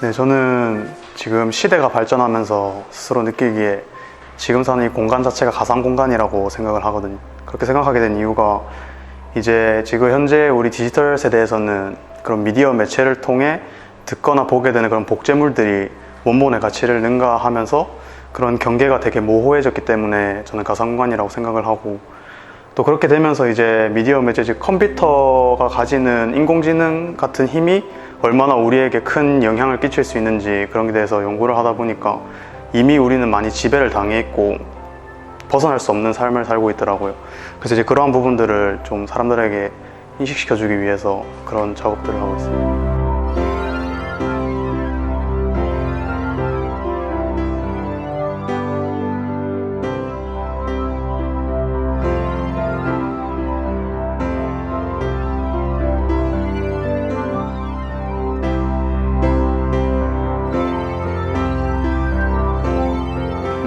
네, 저는 지금 시대가 발전하면서 스스로 느끼기에 지금 사는 이 공간 자체가 가상 공간이라고 생각을 하거든요. 그렇게 생각하게 된 이유가 이제 지금 현재 우리 디지털 세대에서는 그런 미디어 매체를 통해 듣거나 보게 되는 그런 복제물들이 원본의 가치를 능가하면서 그런 경계가 되게 모호해졌기 때문에 저는 가상 공간이라고 생각을 하고 또 그렇게 되면서 이제 미디어 매체 즉 컴퓨터가 가지는 인공지능 같은 힘이 얼마나 우리에게 큰 영향을 끼칠 수 있는지 그런 게 대해서 연구를 하다 보니까 이미 우리는 많이 지배를 당해 있고 벗어날 수 없는 삶을 살고 있더라고요. 그래서 이제 그러한 부분들을 좀 사람들에게 인식시켜주기 위해서 그런 작업들을 하고 있습니다.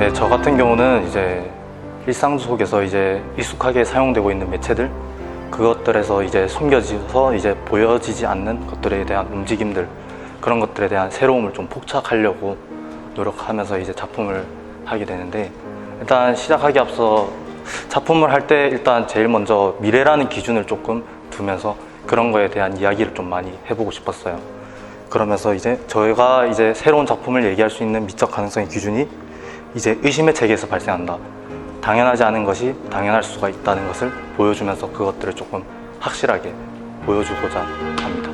네, 저 같은 경우는 이제 일상 속에서 이제 익숙하게 사용되고 있는 매체들 그것들에서 이제 숨겨져서 이제 보여지지 않는 것들에 대한 움직임들 그런 것들에 대한 새로움을 좀 포착하려고 노력하면서 이제 작품을 하게 되는데 일단 시작하기 앞서 작품을 할 때 일단 제일 먼저 미래라는 기준을 조금 두면서 그런 거에 대한 이야기를 좀 많이 해보고 싶었어요. 그러면서 이제 저희가 이제 새로운 작품을 얘기할 수 있는 미적 가능성의 기준이 이제 의심의 체계에서 발생한다. 당연하지 않은 것이 당연할 수가 있다는 것을 보여주면서 그것들을 조금 확실하게 보여주고자 합니다.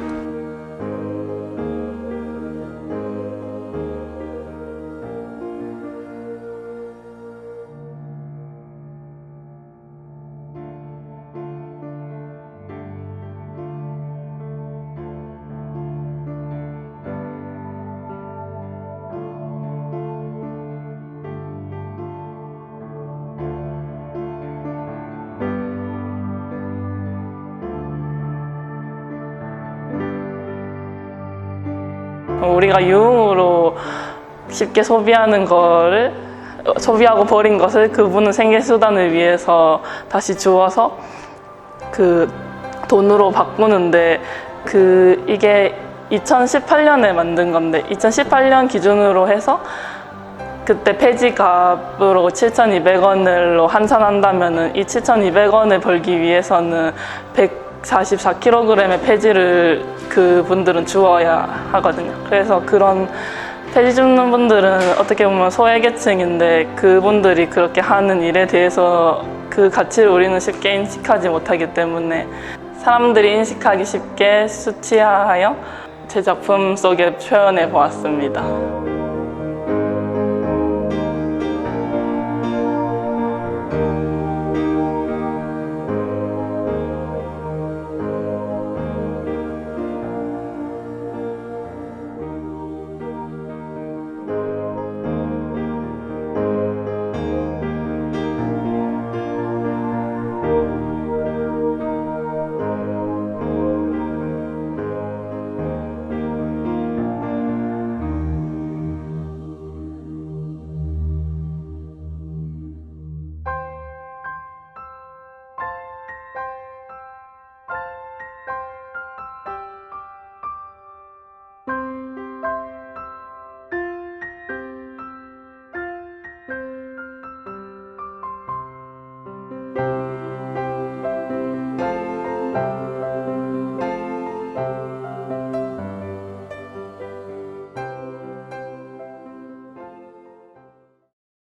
우리가 유흥으로 쉽게 소비하는 거를 어, 소비하고 버린 것을 그분은 생계 수단을 위해서 다시 주어서 그 돈으로 바꾸는데 그 이게 2018년에 만든 건데 2018년 기준으로 해서 그때 폐지값으로 7,200원으로 환산한다면은 이 7,200원을 벌기 위해서는 144kg의 폐지를 그 분들은 주어야 하거든요. 그래서 그런 폐지 줍는 분들은 어떻게 보면 소외계층인데 그분들이 그렇게 하는 일에 대해서 그 가치를 우리는 쉽게 인식하지 못하기 때문에 사람들이 인식하기 쉽게 수치화하여 제 작품 속에 표현해 보았습니다.